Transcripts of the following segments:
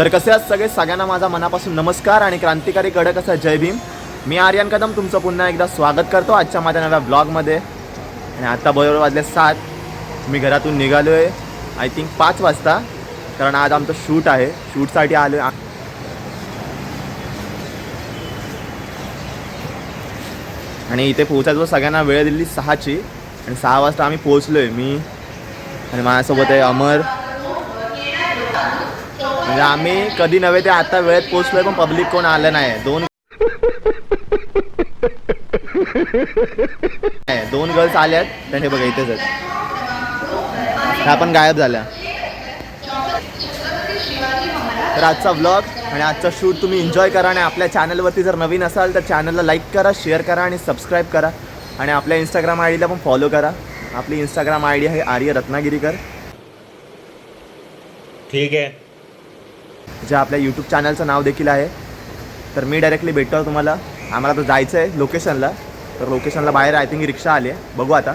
तर कसे आहात सगळे? सगळ्यांना माझा मनापासून नमस्कार आणि क्रांतिकारी कडक असा जय भीम. मी आर्यन कदम तुमचं पुन्हा एकदा स्वागत करतो आजच्या माझ्या नव्या ब्लॉगमध्ये. आणि आता बरोबर वाजले सात. मी घरातून निघालो आहे आय थिंक पाच वाजता कारण आज आमचं शूट आहे. शूटसाठी आलो आहे आणि इथे पोहोचायचं सगळ्यांना वेळ दिली सहाची. आणि सहा वाजता आम्ही पोहोचलो आहे मी आणि माझ्यासोबत आहे अमर. म्हणजे आम्ही कधी नव्हे ते आता वेळेत पोहोचलोय पण पब्लिक कोण आलं नाही. दोन दोन गर्ल्स आल्यात. त्यांनी बघा इथेच आहेत. त्या पण गायब झाल्या. तर आजचा व्लॉग आणि आजचा शूट तुम्ही एन्जॉय करा आणि आपल्या चॅनलवरती जर नवीन असाल तर चॅनलला लाईक करा शेअर करा आणि सबस्क्राईब करा. आणि आपल्या इंस्टाग्राम आय डीला पण फॉलो करा. आपली इंस्टाग्राम आय डी आहे आर्य रत्नागिरीकर ठीक आहे. जे आपल्या यूट्यूब चॅनलचं नाव देखील आहे. तर मी डायरेक्टली भेटतो तुम्हाला. आम्हाला तर जायचं आहे लोकेशनला तर लोकेशनला बाहेर आय थिंक रिक्षा आली आहे. बघू आता.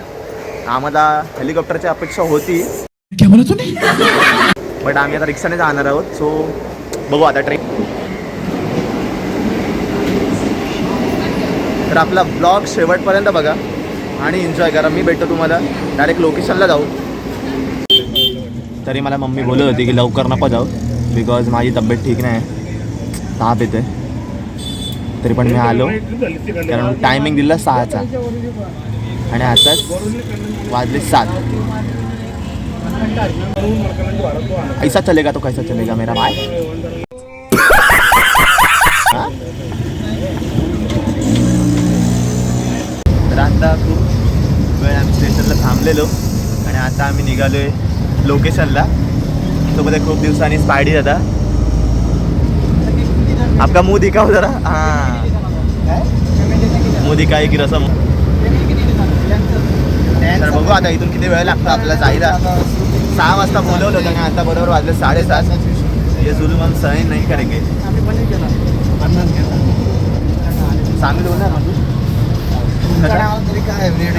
आम्हाला हेलिकॉप्टरची अपेक्षा होती. बट आम्ही आता रिक्षाने जाणार आहोत. सो बघू आता ट्रेन. तर आपला ब्लॉग शेवटपर्यंत बघा. आणि एन्जॉय करा. मी भेटतो तुम्हाला. डायरेक्ट लोकेशनला जाऊ. तरी मला मम्मी बोलत होती की लवकर नको जाऊ. बिकॉज माझी तब्येत ठीक नाही. ताप येते तरी पण मी आलो. कारण टायमिंग दिला सहाचा. आणि आताच वाजले सात. ऐसा चलेगा तो कैसा चलेगा मेरा भाई? तर आता खूप वेळ आम्ही स्टेशनला थांबलेलो. आणि आता आम्ही निघालोय लोकेशनला. आहे खूप दिवसांनी स्पायडी दादा. आपका मुंह दिखाओ जरा. हाँ. मुंह दिखाई की रसम. तर बघू आता इथून किती वेळ लागतो आपल्याला जायला. सहा वाजता बोलवलं होतं आता बरोबर वाजले साडेसात हे जुलूम हम सहन नाही करेंगे. सांगली होणार तू?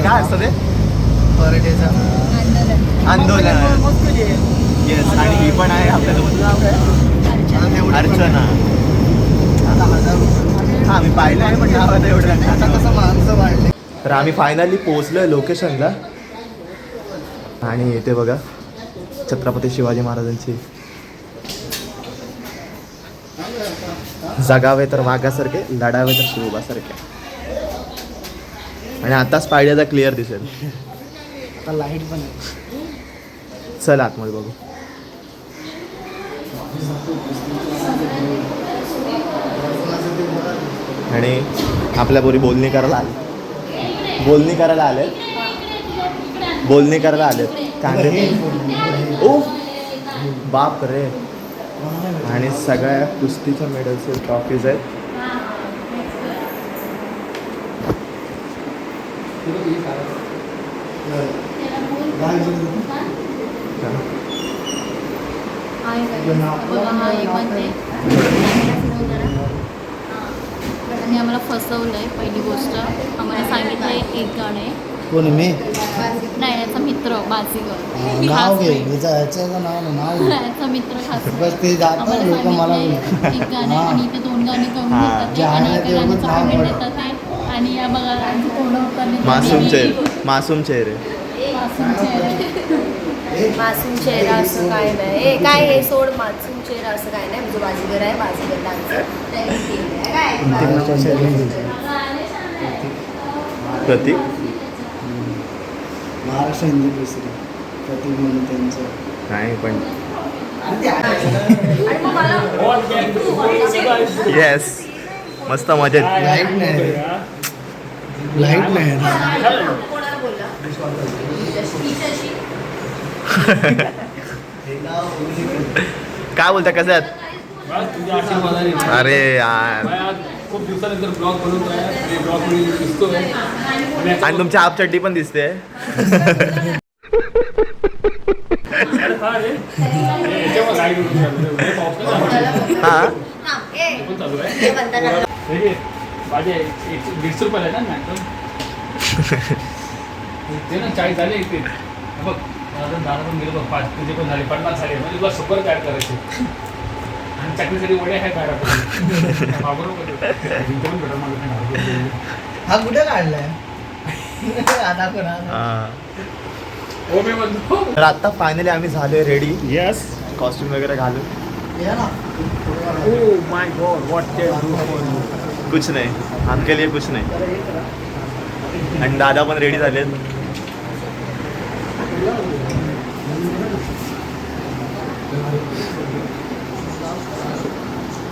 काय असतं ते? आंदोलन. येस आणि ही पण आहे आपल्यासोबत. अर्चना. हा मी पाहिलं आहे पण नाव आता एवढं लक्षात तर आम्ही फायनली पोहोचलोय लोकेशनला आणि इथे बघा छत्रपती शिवाजी महाराजांची जगावे तर वाघासारखे लढावे तर शिवबासारखे. आणि आताच पायड्याचा क्लिअर दिसेल. लाइट पण आहे. चल आतमध्ये बघू. आणि आपल्या पोरी बोलणी करायला आले. बोलणी करायला आले. बोलणी करायला आलेत कांदे. ओ बाप रे. आणि सगळ्या कुस्तीच्या मेडल्सचे ट्रॉफीज आहेत. बघा हा आणि आम्हाला फसवलंय पहिली गोष्ट आम्हाला सांगितलंय एक गाणं आहे कोणी मी. नाही याचा मित्र बाजीगर नाव? घे ह्याचं नाव नाही, नाव घे. याचा मित्र खास बस ते जातं आम्हाला लोक मला सांगितलंय एक गाणं आहे हा. आणि ते दोन गाणी करून हा. देतात. ते जे आणि आहे एका ते नाव बोल. देतात ते. आणि या बघा आमची तोंड मासूम चेहरे. मासूम चेहरे. मासूम चेहरे. मासूम चेहरा असं काय नाही. ए, काय हे सोड मासूम चेहरा असं काय नाही. म्हणजे बाजीगर आहे बाजीगर डान्स प्रतीक? महाराष्ट्र हिंदी केसरी प्रतीक म्हणून त्यांचं. नाही पण आणि मग मला येस मस्त मजेत. लाइट नाही. लाइट नाही. काय बोलता कसं अरे यार. आणि ब्लॉगमध्ये दिसतोय. आणि याचा- आणि तुमची हाफ चड्डी पण दिसते. हा. दीडशे रुपयाला हे माझं दादा पण गेलं बघ पाच तुझे पण झाले पन्नास झाले म्हणजे तुला सुपर ॲड करायचे. आणि चटणीसाठी वडे आहे आपण. हा. हा कुठे काढलाय? हा. हा. ओ मी म्हणतो. तर आता फायनली आम्ही झालोय रेडी येस कॉस्ट्युम वगैरे घालून. या ना. ओ my God what can do for you कुछ नाही. आमके लिए कुछ नाही. आणि दादा पण रेडी झालेत.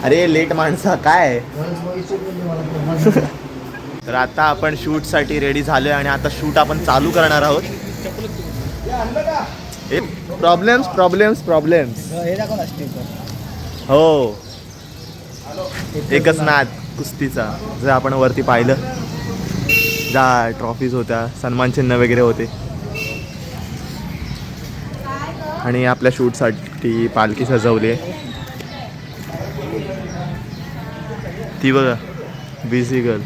अरे लेट माणसा काय? तर आता आपण शूटसाठी रेडी झालोय आणि आता शूट आपण चालू करणार आहोत. प्रॉब्लेम्स प्रॉब्लेम्स प्रॉब्लेम्स हे एकच नाद कुस्तीचा जर आपण वरती पाहिलं. जा ट्रॉफीज होत्या सन्मान चिन्ह वगैरे होते. आणि आपल्या शूटसाठी पालखी सजवली आहे. ती बघा बिझी गर्ल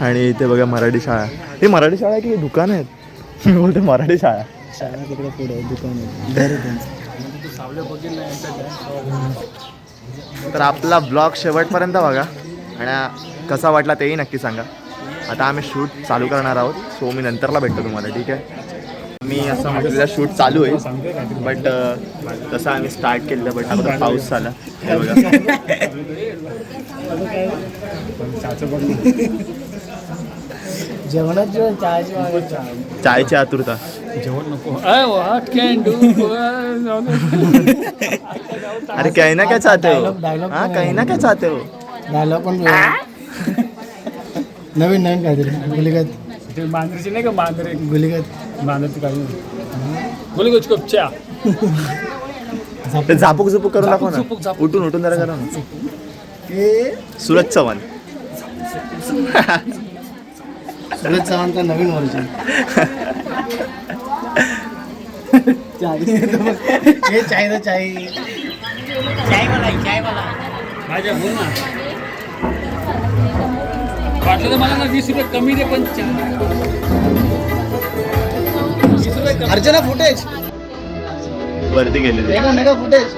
आणि इथे बघा मराठी शाळा. हे मराठी शाळा की दुकान आहेत? मी बोलतो मराठी शाळा. शाळा तिकडे पुढे दुकान आहे. तर आपला ब्लॉग शेवटपर्यंत बघा. आणि कसा वाटला तेही नक्की सांगा. आता आम्ही शूट चालू करणार आहोत सो मी नंतरला भेटतो तुम्हाला ठीक आहे? मी असं म्हटलेलं शूट चालू आहे बट तसं आम्ही स्टार्ट केलं बट आता पाऊस झाला. हे जेवणात जेवण चायची आतुरता. जेवण नको व्हॉट कॅन डू अरे काही ना काय चाहते हो? हा काही ना काय चाहते हो? डायलॉग पण. नवीन नवीन काहीतरी. गुलिगत. ते मांजरीचे नाही का मांजरे गुलिगत. मांजरची काही बोले कुछ कप चा ते झापूक झुपूक करून दाखव झापूक, ना. झापूक. उठून उठून जरा करा ना. हे सूरज चव्हाण. सुरज चव्हाणचा नवीन वर्जन हे चाय ना चाय. माझ्या बोल ना वाटलं तर मला ना वीस रुपये कमी दे पण चहा. वीस रुपये कमी. अर्चना फुटेज वरती mega mega footage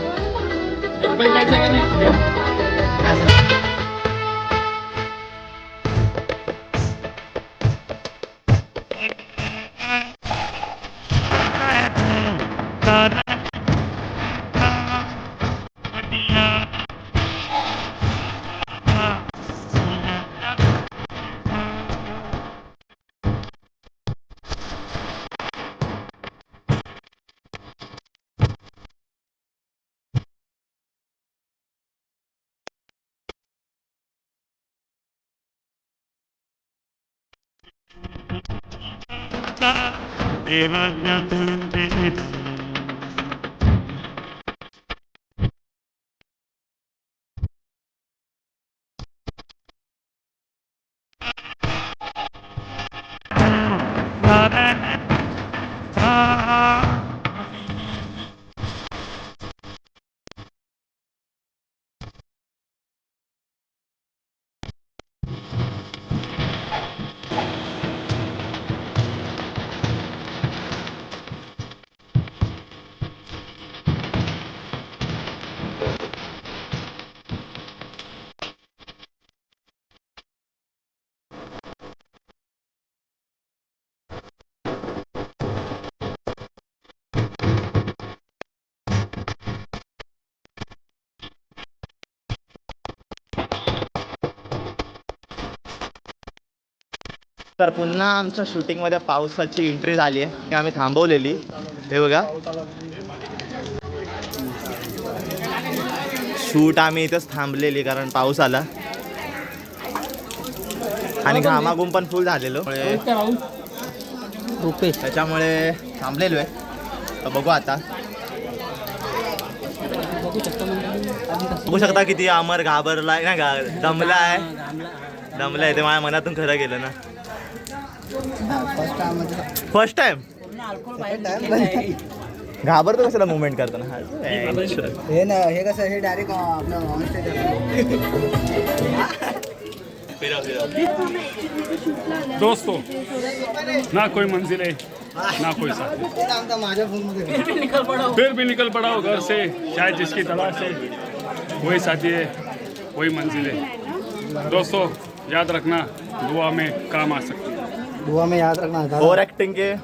Even if you तर पुन्हा आमच्या शूटिंगमध्ये पावसाची एंट्री झाली आहे. की आम्ही थांबवलेली. हे बघा. शूट आम्ही इथंच थांबलेली कारण पाऊस आला. आणि घामाघूम पण फुल झालेलो. रुपेश त्याच्यामुळे थांबलेलो आहे. तर बघू आता. बघू शकता किती अमर घाबरलाय ना घा दमला आहे ते माझ्या मनातून खरं गेलं ना. फ़र्स्ट टाइम फ़र्स्ट टाइम घाबरतो कशाला मुवमेंट करताना? हे ना हे कसं हे डायरेक्ट आपलं दोस्तों ना कोई मंजिल है ना कोई साथ। ते सांगता माझ्या फ़ोन मध्ये फिर भी निकल पड़ा हो घर से शायद जिसकी तलाश है वही साथी है वही मंजिल है। दोस्तों याद रखना दुआ में काम आ सकती है। दुआ में याद रखना था ऍक्टिंग के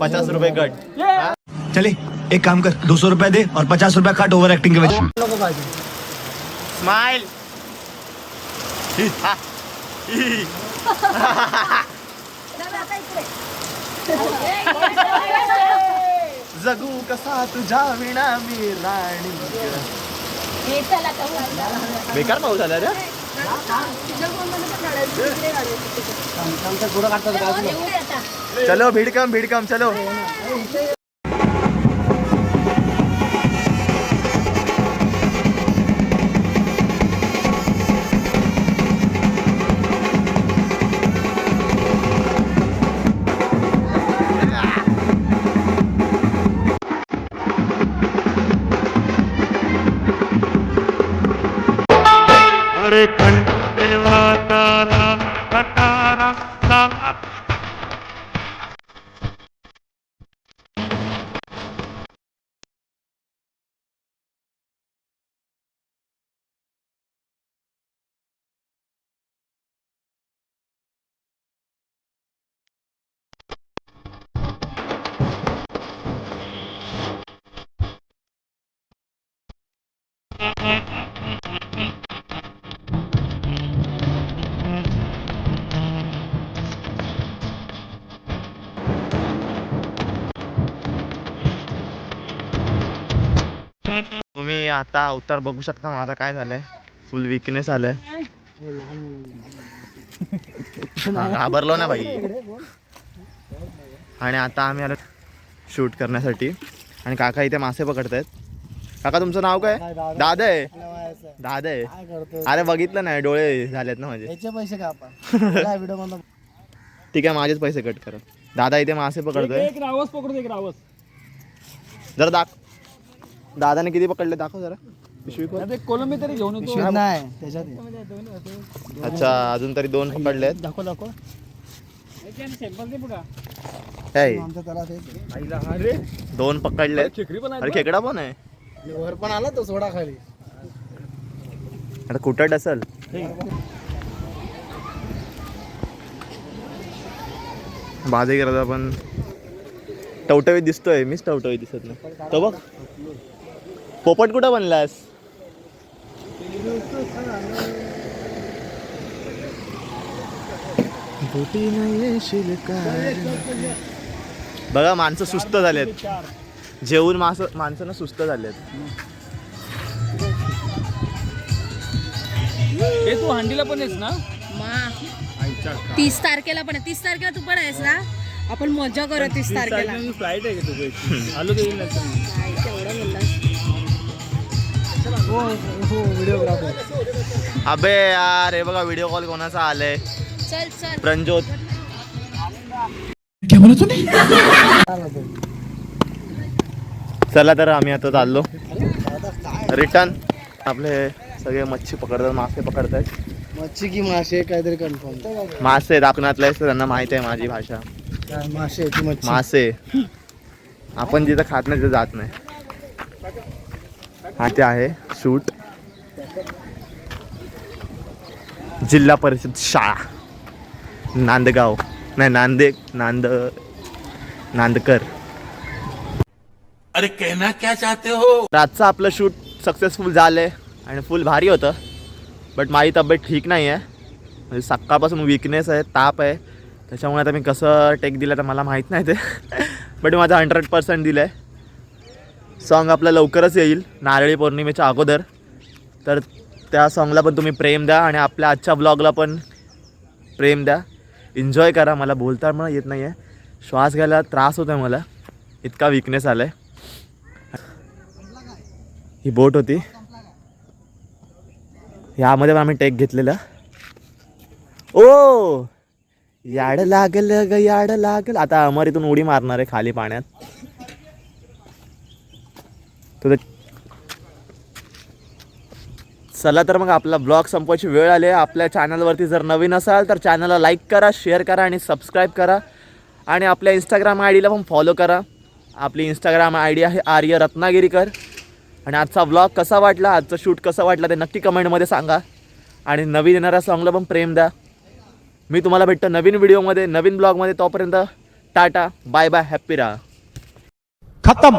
पचास रुपये कट। चले एक काम कर दो सौ रुपया दे और पचास रुपया काट ओवर एक्टिंग के वजह स्माइल जगू कसा तुझ्या विणा मी राणी बेकार पाऊस झाला रे। चलो भीड़ कम भीड़ कम चलो। तुम्ही आता अवतार बघू शकता माझा काय झालंय. फुल विकनेस आलाय. घाबरलो ना भाई आणि आता आम्ही आलो शूट करण्यासाठी. आणि काका इथे मासे पकडतायत. काका तुमचं नाव काय? दादा. आहे? दादा आहे? काय करतो अरे बघितलं नाही डोळे झालेत ना माझे. पैसे का ठीक आहे माझेच पैसे कट करा. दादा इथे मासे पकडतोय. एक रावस पकडो एक रावस. जरा दाख दादाने किती पकडले? दाखव जरा. पिशवी खोल. कोलंबी तरी घेऊन येतो. पिशवीत नाही त्याच्यात आहे. अच्छा अजून तरी दोन पकडलेत. दाखव दाखव. आमचं आहे. दोन पकडलेत. खेकडी पण अरे खेकडा पण आहे. वर पण आला तो सोडा खाली. आता कुठं असेल बाजे करता पण टवटवीत दिसतोय मीच टवटवीत दिसत नाही. तो बघ. पोपट कुठं बनलास? बघा माणसं सुस्त झालेत. जेवून मास माणसं ना सुस्त झालेत. हे तू हंडीला पण आहेस ना? तीस तारखेला पण तीस तारखेला तू पण आहेस ना? आपण मजा करत तीस तारखेला. फ्लाईट आहे का तुझं? आलो ते येईल हो हो व्हिडिओग्राफर अबे यार हे बघा व्हिडिओ कॉल कोणाचा आलाय? चल चल. प्रंजोत क्या बोला तूने? चला तर आम्ही आता चाललो. रिटर्न आपले सगळे मच्छी पकडतात मासे पकडतात. मच्छी की मासे काहीतरी कन्फर्म मासे दाखनातले असतात, त्यांना माहीत आहे माझी भाषा. मासे मासे. आपण जिथं खात नाही तिथं जात नाही. हा ते आहे शूट जिल्हा परिषद शाळा. नांदगाव. नाही नांदे नांद नांदकर. अरे कहना क्या चाहते हो? रातचं आपलं शूट सक्सेसफुल झालंय आणि फुल भारी होतं. बट माझी तब्येत ठीक नाही आहे म्हणजे सकाळपासून विकनेस आहे ताप आहे. त्याच्यामुळे आता मी कसं टेक दिलं तर मला माहीत नाही ते. बट माझं हंड्रेड पर्सेंट दिलं आहे सॉन्ग आपलं लवकरच येईल नारळी पौर्णिमेच्या अगोदर. तर त्या सॉन्गला पण तुम्ही प्रेम द्या आणि आपल्या आजच्या ब्लॉगला पण प्रेम द्या. एन्जॉय करा मला बोलता म्हणून येत नाही आहे श्वास घ्यायला त्रास होतो आहे मला. इतका विकनेस आला आहे ही बोट होती. यामध्ये पण आम्ही टेक घेतलेला. ओ! याड लागेल ग याड लागेल. आता अमर इथून उडी मारणार आहे खाली पाण्यात. तर चला तर मग आपला ब्लॉग संपवायची वेळ आली आहे. आपल्या चॅनलवरती जर नवीन असाल तर चॅनलला लाईक करा शेअर करा आणि सबस्क्राईब करा. आणि आपल्या इंस्टाग्राम आय डीला पण फॉलो करा. आपली इंस्टाग्राम आय डी आहे आर्य रत्नागिरीकर. आणि आजचा ब्लॉग कसा वाटला आजचं शूट कसं वाटलं ते नक्की कमेंटमध्ये सांगा. आणि नवीन येणाऱ्या सॉंगला पण प्रेम द्या. मी तुम्हाला भेटतो नवीन व्हिडिओमध्ये नवीन ब्लॉगमध्ये तोपर्यंत टाटा बाय बाय हॅप्पी राहा. खतम.